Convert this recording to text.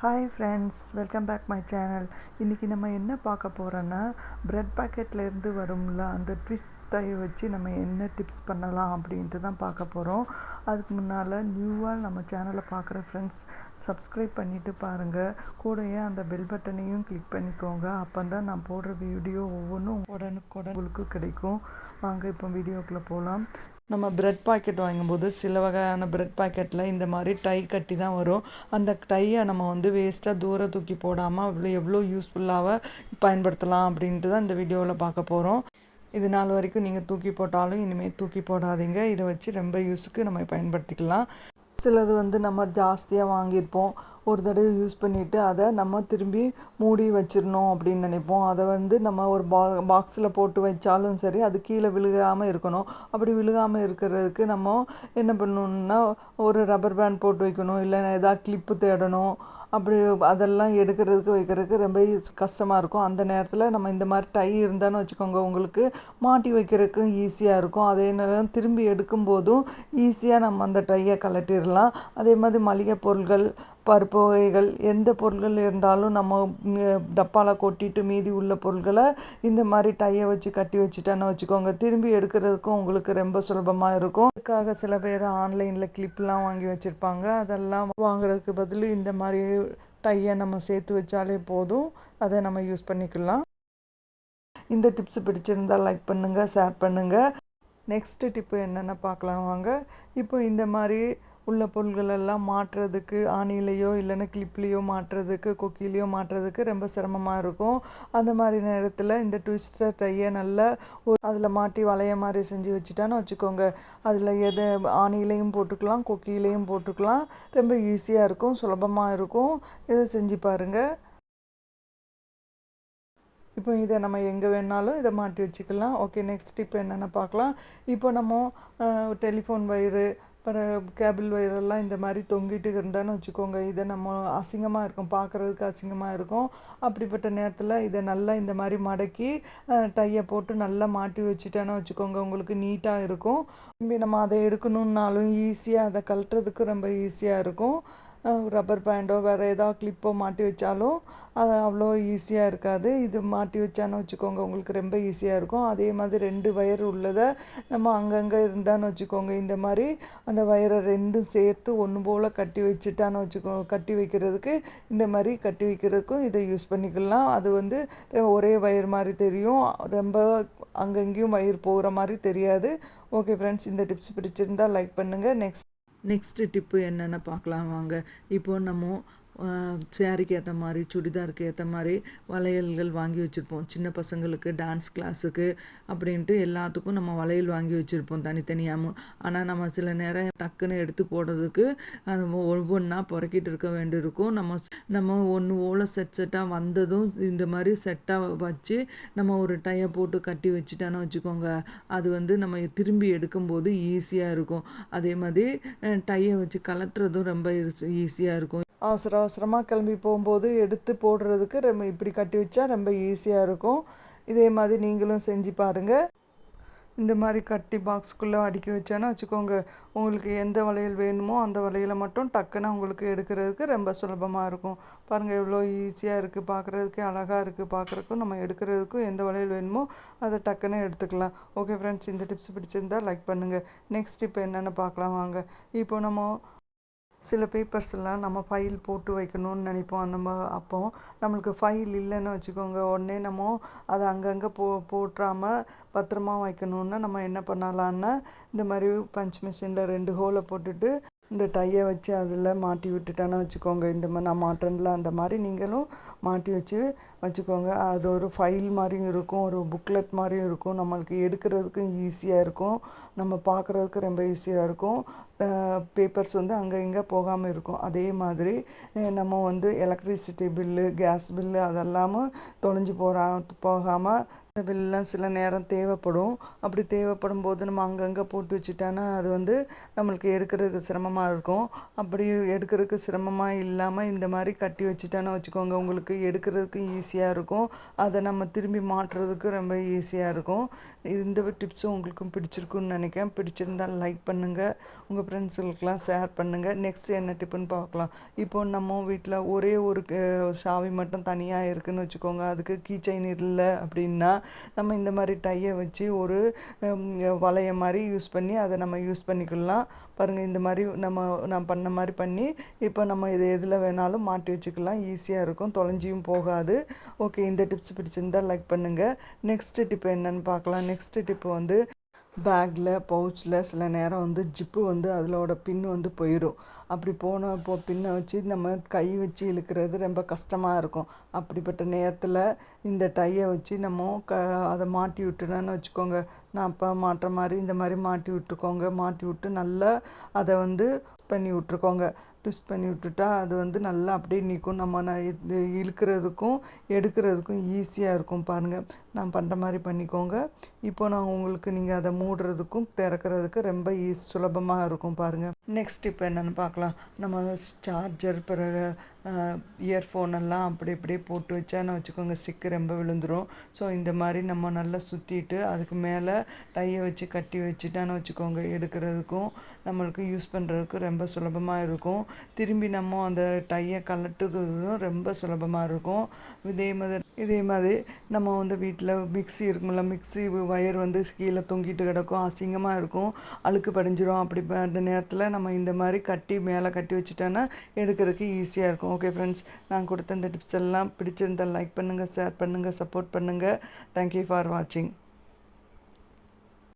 Hi friends welcome back my channel இன்றைக்கி நம்ம என்ன பார்க்க போகிறோன்னா ப்ரெட் பாக்கெட்லேருந்து வரும்ல அந்த ட்விஸ்ட் டை வச்சு நம்ம என்ன டிப்ஸ் பண்ணலாம் அப்படின்ட்டு தான் பார்க்க போகிறோம் அதுக்கு முன்னால் நியூவாக நம்ம சேனலை பார்க்குற ஃப்ரெண்ட்ஸ் சப்ஸ்கிரைப் பண்ணிவிட்டு பாருங்கள் கூடயே அந்த பெல் பட்டனையும் கிளிக் பண்ணிக்கோங்க. அப்போ தான் நான் போடுற வீடியோ ஒவ்வொன்றும் உடனுக்குடன் உங்களுக்கு கிடைக்கும். வாங்க இப்போ வீடியோக்குள்ளே போகலாம் நம்ம ப்ரெட் பாக்கெட் வாங்கும்போது சில வகையான ப்ரெட் பாக்கெட்டில் இந்த மாதிரி டை கட்டி தான் வரும். அந்த டையை நம்ம வந்து வேஸ்ட்டாக தூர தூக்கி போடாமல் அவ்வளோ எவ்வளோ யூஸ்ஃபுல்லாக பயன்படுத்தலாம் அப்படின்ட்டு தான் இந்த வீடியோவில் பார்க்க போகிறோம் இது நாள் வரைக்கும் நீங்கள் தூக்கி போட்டாலும் இனிமேல் தூக்கி போடாதீங்க. இதை வச்சு ரொம்ப யூஸுக்கு நம்ம பயன்படுத்திக்கலாம். சிலது வந்து நம்ம ஜாஸ்தியாக வாங்கியிருப்போம். ஒரு தடவை யூஸ் பண்ணிவிட்டு அதை நம்ம திரும்பி மூடி வச்சிடணும் அப்படின்னு நினைப்போம். அதை வந்து நம்ம ஒரு பா பாக்ஸில் போட்டு வச்சாலும் சரி அது கீழே விழுகாமல் இருக்கணும். அப்படி விழுகாமல் இருக்கிறதுக்கு நம்ம என்ன பண்ணணுன்னா ஒரு ரப்பர் பேண்ட் போட்டு வைக்கணும். இல்லை எதாவது கிளிப்பு தேடணும். அப்படி அதெல்லாம் எடுக்கிறதுக்கு வைக்கிறதுக்கு ரொம்ப கஷ்டமாக இருக்கும். அந்த நேரத்தில் நம்ம இந்த மாதிரி டை இருந்தான்னு வச்சுக்கோங்க. உங்களுக்கு மாட்டி வைக்கிறதுக்கும் ஈஸியாக இருக்கும். அதே நேரம் திரும்பி எடுக்கும்போதும் ஈஸியாக நம்ம அந்த டையை கலட்டிடலாம் அதே மாதிரி மளிகை பொருட்கள் பருப்பு வகைகள் எந்த பொருள்கள் இருந்தாலும் நம்ம டப்பாவில் கொட்டிட்டு மீதி உள்ள பொருள்களை இந்த மாதிரி டையை வச்சு கட்டி வச்சுட்டேன்னு வச்சுக்கோங்க. திரும்பி எடுக்கிறதுக்கும் உங்களுக்கு ரொம்ப சுலபமாக இருக்கும். அதுக்காக சில பேர் ஆன்லைனில் கிளிப்லாம் வாங்கி வச்சுருப்பாங்க. அதெல்லாம் வாங்குறதுக்கு பதில் இந்த மாதிரி டையை நம்ம சேர்த்து வச்சாலே போதும். அதை நம்ம யூஸ் பண்ணிக்கலாம். இந்த டிப்ஸ் பிடிச்சிருந்தால் லைக் பண்ணுங்கள் ஷேர் பண்ணுங்கள் நெக்ஸ்ட்டு டிப்பு என்னென்ன பார்க்கலாம் வாங்க. இப்போ இந்த மாதிரி உள்ள பொருள்களெல்லாம் மாட்டுறதுக்கு ஆணிலேயோ இல்லைன்னா கிளிப்லேயோ மாட்டுறதுக்கு கொக்கிலேயோ மாட்டுறதுக்கு ரொம்ப சிரமமாக இருக்கும். அந்த மாதிரி நேரத்தில் இந்த ட்விஸ்டர் டையை நல்லா அதில் மாட்டி வளைய மாதிரி செஞ்சு வச்சுட்டான்னு வச்சுக்கோங்க. அதில் எது ஆணிலையும் போட்டுக்கலாம் கொக்கிலையும் போட்டுக்கலாம். ரொம்ப ஈஸியாக இருக்கும் சுலபமாக இருக்கும். இதை செஞ்சு பாருங்கள் இப்போ இதை நம்ம எங்கே வேணாலும் இதை மாட்டி வச்சுக்கலாம். ஓகே நெக்ஸ்ட் இப்போ என்னென்ன பார்க்கலாம்? இப்போ நம்ம டெலிஃபோன் வயிறு அப்புறம் கேபிள் வயரெல்லாம் இந்த மாதிரி தொங்கிட்டு இருந்தான்னு வச்சுக்கோங்க. இதை நம்ம அசிங்கமாக இருக்கும். பார்க்குறதுக்கு அசிங்கமாக இருக்கும். அப்படிப்பட்ட நேரத்தில் இதை நல்லா இந்த மாதிரி மடக்கி டையை போட்டு நல்லா மாட்டி வச்சுட்டேன்னு வச்சுக்கோங்க. உங்களுக்கு நீட்டாக இருக்கும். நம்ம அதை எடுக்கணுன்னாலும் ஈஸியாக அதை கழட்டுறதுக்கு ரொம்ப ஈஸியாக இருக்கும். ரப்பர் பேண்டோ வேறு ஏதாவது கிளிப்போ மாட்டி வச்சாலும் அது அவ்வளோ ஈஸியாக இருக்காது. இது மாட்டி வச்சான்னு வச்சுக்கோங்க உங்களுக்கு ரொம்ப ஈஸியாக இருக்கும். அதே மாதிரி ரெண்டு வயர் உள்ளதை நம்ம அங்கங்கே இருந்தான்னு வச்சுக்கோங்க. இந்த மாதிரி அந்த வயரை ரெண்டும் சேர்த்து ஒன்று போல் கட்டி வச்சுட்டான்னு வச்சுக்கோ கட்டி வைக்கிறதுக்கு இந்த மாதிரி கட்டி வைக்கிறதுக்கும் இதை யூஸ் பண்ணிக்கலாம். அது வந்து ஒரே வயர் மாதிரி தெரியும். ரொம்ப அங்கங்கேயும் வயிறு போகிற மாதிரி தெரியாது. ஓகே ஃப்ரெண்ட்ஸ் இந்த டிப்ஸ் பிடிச்சிருந்தால் லைக் பண்ணுங்கள் நெக்ஸ்ட் நெக்ஸ்ட்டு டிப்பு என்னென்னு பார்க்கலாம் வாங்க. இப்போது நம்ம சேரீக்கு ஏற்ற மாதிரி சுடிதாருக்கு ஏற்ற மாதிரி வளையல்கள் வாங்கி வச்சுருப்போம். சின்ன பசங்களுக்கு டான்ஸ் கிளாஸுக்கு அப்படின்ட்டு எல்லாத்துக்கும் நம்ம வளையல் வாங்கி வச்சுருப்போம் தனித்தனியாகவும் ஆனால் நம்ம சில நேரம் டக்குன்னு எடுத்து போடுறதுக்கு அது ஒவ்வொன்றா புறக்கிட்டு இருக்க வேண்டியிருக்கும். நம்ம நம்ம ஒன்று ஓலை செட் செட்டாக வந்ததும் இந்த மாதிரி செட்டாக வச்சு நம்ம ஒரு டையை போட்டு கட்டி வச்சுட்டான்னு வச்சுக்கோங்க. அது வந்து நம்ம திரும்பி எடுக்கும்போது ஈஸியாக இருக்கும். அதே மாதிரி டையை வச்சு கலட்டுறதும் ரொம்ப ஈஸியாக இருக்கும். அவசர அவசரமாக கிளம்பி போகும்போது எடுத்து போடுறதுக்கு ரொம்ப இப்படி கட்டி வச்சா ரொம்ப ஈஸியாக இருக்கும். இதே மாதிரி நீங்களும் செஞ்சு பாருங்கள் இந்த மாதிரி கட்டி பாக்ஸ்க்குள்ளே அடுக்கி வச்சேன்னா வச்சுக்கோங்க உங்களுக்கு எந்த வளையல் வேணுமோ அந்த வளையலை மட்டும் டக்குன்னு உங்களுக்கு எடுக்கிறதுக்கு ரொம்ப சுலபமாக இருக்கும். பாருங்கள் எவ்வளோ ஈஸியாக இருக்குது பார்க்குறதுக்கு அழகாக இருக்குது பார்க்குறதுக்கும் நம்ம எடுக்கிறதுக்கும் எந்த வளையல் வேணுமோ அதை டக்குன்னு எடுத்துக்கலாம். ஓகே ஃப்ரெண்ட்ஸ் இந்த டிப்ஸ் பிடிச்சிருந்தால் லைக் பண்ணுங்கள் நெக்ஸ்ட் இப்போ என்னென்னு பார்க்கலாம். வாங்க. இப்போ நம்ம சில பேப்பர்ஸ்லாம் நம்ம ஃபைல் போட்டு வைக்கணும்னு நினைப்போம். அந்த மா அப்போ நம்மளுக்கு ஃபைல் இல்லைன்னு வச்சுக்கோங்க. உடனே நம்ம அதை அங்கங்கே போ போட்டுறாமல் பத்திரமா வைக்கணுன்னா நம்ம என்ன பண்ணலான்னா இந்த மாதிரி பஞ்ச் மிஷினில் ரெண்டு ஹோலை போட்டுட்டு இந்த டையை வச்சு அதில் மாட்டி விட்டுட்டேன்னு வச்சுக்கோங்க. இந்த மாதிரி நான் மாட்டேன்ல அந்த மாதிரி நீங்களும் மாட்டி வச்சு வச்சுக்கோங்க. அது ஒரு ஃபைல் மாதிரியும் இருக்கும் ஒரு புக்லெட் மாதிரியும் இருக்கும். நம்மளுக்கு எடுக்கிறதுக்கும் ஈஸியாக இருக்கும். நம்ம பார்க்குறதுக்கு ரொம்ப ஈஸியாக இருக்கும். பேப்பர்ஸ் வந்து அங்கே இங்கே போகாமல் இருக்கும். அதே மாதிரி நம்ம வந்து எலக்ட்ரிசிட்டி பில்லு கேஸ் பில்லு அதெல்லாமும் தொலைஞ்சு போகிறா போகாமல் வெள்ளம் சில நேரம் தேவைப்படும். அப்படி தேவைப்படும் போது நம்ம அங்கங்கே போட்டு வச்சுட்டானா அது வந்து நம்மளுக்கு எடுக்கிறதுக்கு சிரமமாக இருக்கும். அப்படி எடுக்கிறதுக்கு சிரமமாக இல்லாமல் இந்த மாதிரி கட்டி வச்சுட்டானா வச்சுக்கோங்க உங்களுக்கு எடுக்கிறதுக்கு ஈஸியாக இருக்கும். அதை நம்ம திரும்பி மாட்டுறதுக்கு ரொம்ப ஈஸியாக இருக்கும். இந்த டிப்ஸும் உங்களுக்கும் பிடிச்சிருக்குன்னு நினைக்கிறேன். பிடிச்சிருந்தால் லைக் பண்ணுங்கள் உங்கள் ஃப்ரெண்ட்ஸுங்களுக்கெலாம் ஷேர் பண்ணுங்கள் நெக்ஸ்ட் என்ன டிப்புன்னு பார்க்கலாம். இப்போ நம்ம வீட்டில் ஒரே ஒரு சாவி மட்டும் தனியாக இருக்குன்னு வச்சுக்கோங்க. அதுக்கு கீ செயின் இல்லை அப்படின்னா நம்ம இந்த மாதிரி டையை வச்சு ஒரு வளைய மாதிரி யூஸ் பண்ணி அதை நம்ம யூஸ் பண்ணிக்கலாம். பாருங்கள் இந்த மாதிரி நம்ம நான் பண்ண மாதிரி பண்ணி இப்போ நம்ம இது எதில் வேணாலும் மாட்டி வச்சுக்கலாம். ஈஸியாக இருக்கும். தொலைஞ்சியும் போகாது. ஓகே இந்த டிப்ஸ் பிடிச்சிருந்தால் லைக் பண்ணுங்கள் நெக்ஸ்ட்டு டிப் என்னன்னு பார்க்கலாம். நெக்ஸ்ட்டு டிப்பு வந்து பேக்கில் பவுச்சில் சில நேரம் வந்து ஜிப்பு வந்து அதிலோட பின் வந்து போயிடும் அப்படி போன இப்போ பின்னை வச்சு நம்ம கை வச்சு இழுக்கிறது ரொம்ப கஷ்டமாக இருக்கும். அப்படிப்பட்ட நேரத்தில் இந்த டையை வச்சு நம்ம க அதை மாட்டி விட்டுனோன்னு வச்சுக்கோங்க. நான் அப்போ மாட்டுற மாதிரி இந்த மாதிரி மாட்டி விட்டுக்கோங்க. மாட்டி விட்டு நல்லா அதை வந்து பண்ணி விட்ருக்கோங்க ட்விஸ்ட் பண்ணி விட்டுட்டா அது வந்து நல்லா அப்படியே நிற்கும். நம்ம நான் இது இழுக்கிறதுக்கும் எடுக்கிறதுக்கும் ஈஸியாக இருக்கும் பாருங்கள் நான் பண்ணுற மாதிரி பண்ணிக்கோங்க. இப்போ நான் உங்களுக்கு நீங்கள் அதை மூடுறதுக்கும் திறக்கிறதுக்கு ரொம்ப ஈஸ் சுலபமாக இருக்கும் பாருங்கள் நெக்ஸ்ட் இப்போ என்னென்னு பார்க்கலாம். நம்ம சார்ஜர் பிறகு இயர்ஃபோன் எல்லாம் அப்படி இப்படியே போட்டு வச்சான்னு வச்சுக்கோங்க. சிக்கு ரொம்ப விழுந்துடும் ஸோ இந்த மாதிரி நம்ம நல்லா சுற்றிட்டு அதுக்கு மேலே டையை வச்சு கட்டி வச்சுட்டான்னு வச்சுக்கோங்க. எடுக்கிறதுக்கும் நம்மளுக்கு யூஸ் பண்ணுறதுக்கும் ரொம்ப ரொம்ப சுலபமாக இருக்கும். திரும்பி நம்ம அந்த டையை கலட்டுறதும் ரொம்ப சுலபமாக இருக்கும். இதே மாதிரி இதே மாதிரி நம்ம வந்து வீட்டில் மிக்ஸி இருக்கும்ல மிக்ஸி ஒயர் வந்து கீழே தொங்கிட்டு கிடக்கும். அசிங்கமாக இருக்கும். அழுக்கு படிஞ்சிரும். அப்படி அந்த நேரத்தில் நம்ம இந்த மாதிரி கட்டி மேலே கட்டி வச்சுட்டோன்னா எடுக்கிறதுக்கு ஈஸியாக இருக்கும். ஓகே ஃப்ரெண்ட்ஸ் நான் கொடுத்த இந்த டிப்ஸ் எல்லாம் பிடிச்சிருந்தால் லைக் பண்ணுங்கள் ஷேர் பண்ணுங்கள் சப்போர்ட் பண்ணுங்கள் தேங்க்யூ ஃபார் வாட்சிங்